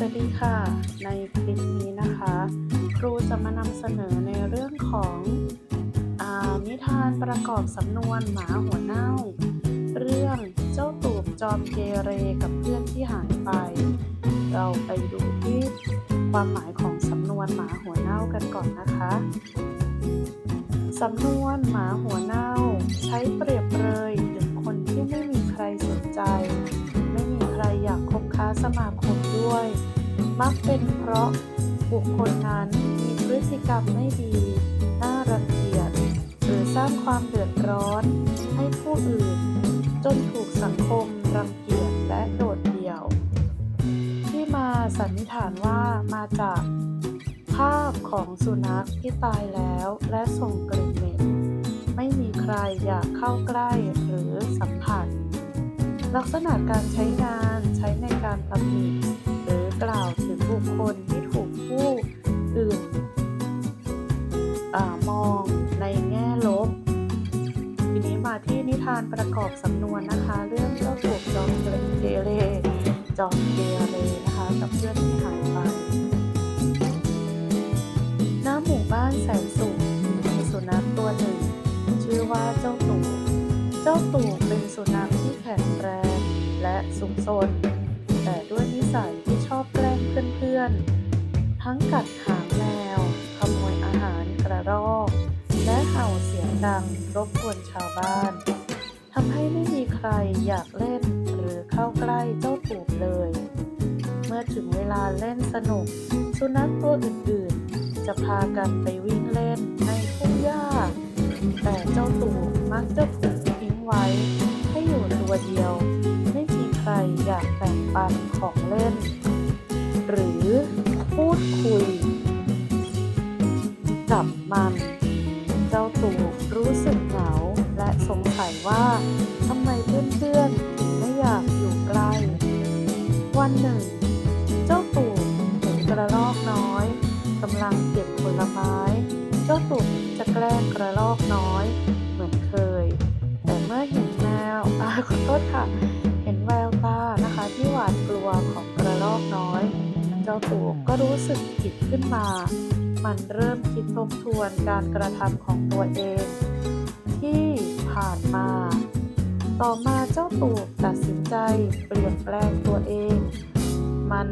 สวัสดีค่ะ ในคลิปนี้นะคะ ครูจะมานำเสนอในเรื่องของอนิทานประกอบสำนวนหมาหัวเน่า เรื่องเจ้าตูบจอมเกเรกับเพื่อนที่หายไป เราไปดูที่ความหมายของสำนวนหมาหัวเน่ากันก่อนนะคะ สำนวนหมาหัวเน่าใช้เปรียบ ด้วย มักเป็นเพราะบุคคลนั้นมีพฤติกรรมไม่ดี น่ารังเกียจ หรือสร้างความเดือดร้อน ให้ผู้อื่น จนถูกสังคมรังเกียจและโดดเดี่ยว ที่มาสันนิษฐานว่ามาจากภาพของสุนัขที่ตายแล้วและส่งกลิ่นเหม็นไม่มีใครอยากเข้าใกล้หรือสัมผัส ลักษณะการใช้งานใช้ในการตำหนิ กล่าวถึงบุคคลที่ถูกผู้อื่นอมองในแง่ลบ ทีนี้มาที่นิทานประกอบสำนวนนะคะ เรื่องเจ้าถูกจอมเกเรจอมเกเรนะคะ กับเพื่อนที่หายไปหน้าหมู่บ้านแสนสุขมีสุนัขตัวหนึ่ง ชื่อว่าเจ้าตู่เจ้าตู่เป็นสุนัขที่แข็งแรงและสุขสนแต่ด้วยนิสัยที่ ชอบแกล้งเพื่อนๆ ทั้งกัดหางแมว ขโมยอาหารกระรอก และเห่าเสียงดังรบกวนชาวบ้านทำให้ไม่มีใครอยากเล่นหรือเข้าใกล้เจ้าตู่เลย เมื่อถึงเวลาเล่นสนุก สุนัขตัวอื่นๆ จะพากันไปวิ่งเล่นในทุ่งหญ้า แต่เจ้าตู่มักจะถูกทิ้งไว้ ให้อยู่ตัวเดียว ไม่มีใครอยากแบ่งปันของเล่น หรือพูดคุย กับมัน เจ้าตู่รู้สึกเหงาและสงสัยว่าทำไมเพื่อนๆถึงไม่อยากอยู่ใกล้ วันหนึ่ง เจ้าตู่เห็นกระรอกน้อยกำลังเก็บผลไม้ เจ้าตู่จะแกล้งกระรอกน้อย เหมือนเคย แต่เมื่อเห็นแมวอาขอโทษค่ะ เจ้าตู่ก็รู้สึกผิดขึ้นมา มันเริ่มคิดทบทวนการกระทำของตัวเอง ที่ผ่านมา ต่อมาเจ้าตู่ตัดสินใจเปลี่ยนแปลงตัวเอง มัน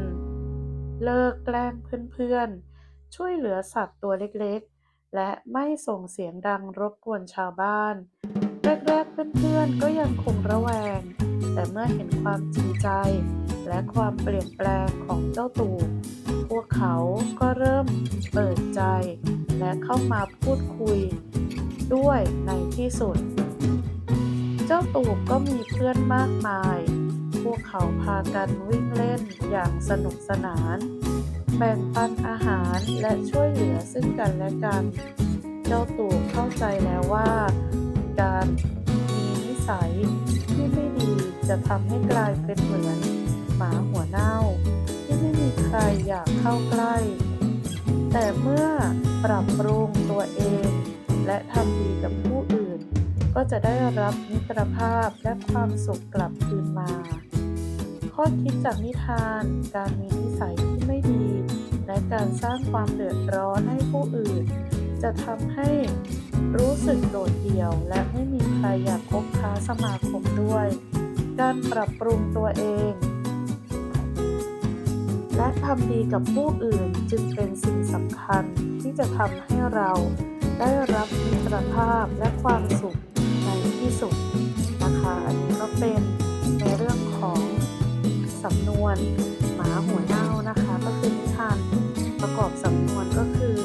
เลิกแกล้งเพื่อนๆ ช่วยเหลือสัตว์ตัวเล็กๆ และไม่ส่งเสียงดังรบกวนชาวบ้าน แรกๆ เพื่อนๆ ก็ยังคงระแวง แต่เมื่อเห็นความจริงใจ และความเปลี่ยนแปลงของเจ้าตู่ วกเขาก็เริ่มเปิดใจ และเข้ามาพูดคุย ด้วยในที่สุด เจ้าตูบก็มีเพื่อนมากมาย พวกเขาพากันวิ่งเล่นอย่างสนุกสนาน แบ่งปันอาหารและช่วยเหลือซึ่งกันและกัน เจ้าตูบเข้าใจแล้วว่า การมีนิสัยที่ไม่ดีจะทำให้กลายเป็นเหมือนหมาหัวเน่าที่ไม่มีใครอยาก เข้าใกล้ แต่เมื่อปรับปรุงตัวเอง และทำดีกับผู้อื่น ก็จะได้รับมิตรภาพและความสุขกลับคืนมา ข้อคิดจากนิทาน การมีนิสัยที่ไม่ดี และการสร้างความเดือดร้อนให้ผู้อื่น จะทำให้รู้สึกโดดเดี่ยว และไม่มีใครอยากคบค้าสมาคมด้วย การปรับปรุงตัวเอง และทำดีกับผู้อื่นจึงเป็นสิ่งสำคัญที่จะทำให้เราได้รับมิตรภาพและความสุขในที่สุดนะคะอันนี้ก็เป็นในเรื่องของสำนวนหมาหัวเน่านะคะ ก็คือนิทานประกอบสำนวนก็คือ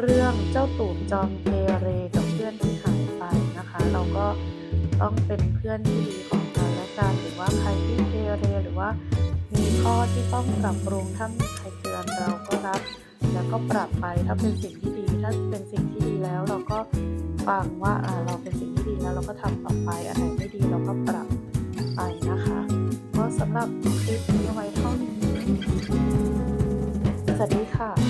เรื่องเจ้าตูบจอมเกเรกับเพื่อนที่หายไปนะคะ เราก็ต้องเป็นเพื่อนที่ดีของกันและกันหรือว่าใครที่เกเรหรือว่า มีข้อที่ต้องปรับปรุงถ้ามีใครเตือนเราก็รับ แล้วก็ปรับไปถ้าเป็นสิ่งที่ดี ถ้าเป็นสิ่งที่ดีแล้วเราก็ฟังว่าเราเป็นสิ่งที่ดีแล้วเราก็ทำต่อไปอันไหนไม่ดีเราก็ปรับไปนะคะก็สำหรับคลิปนี้ไว้เท่านี้สวัสดีค่ะ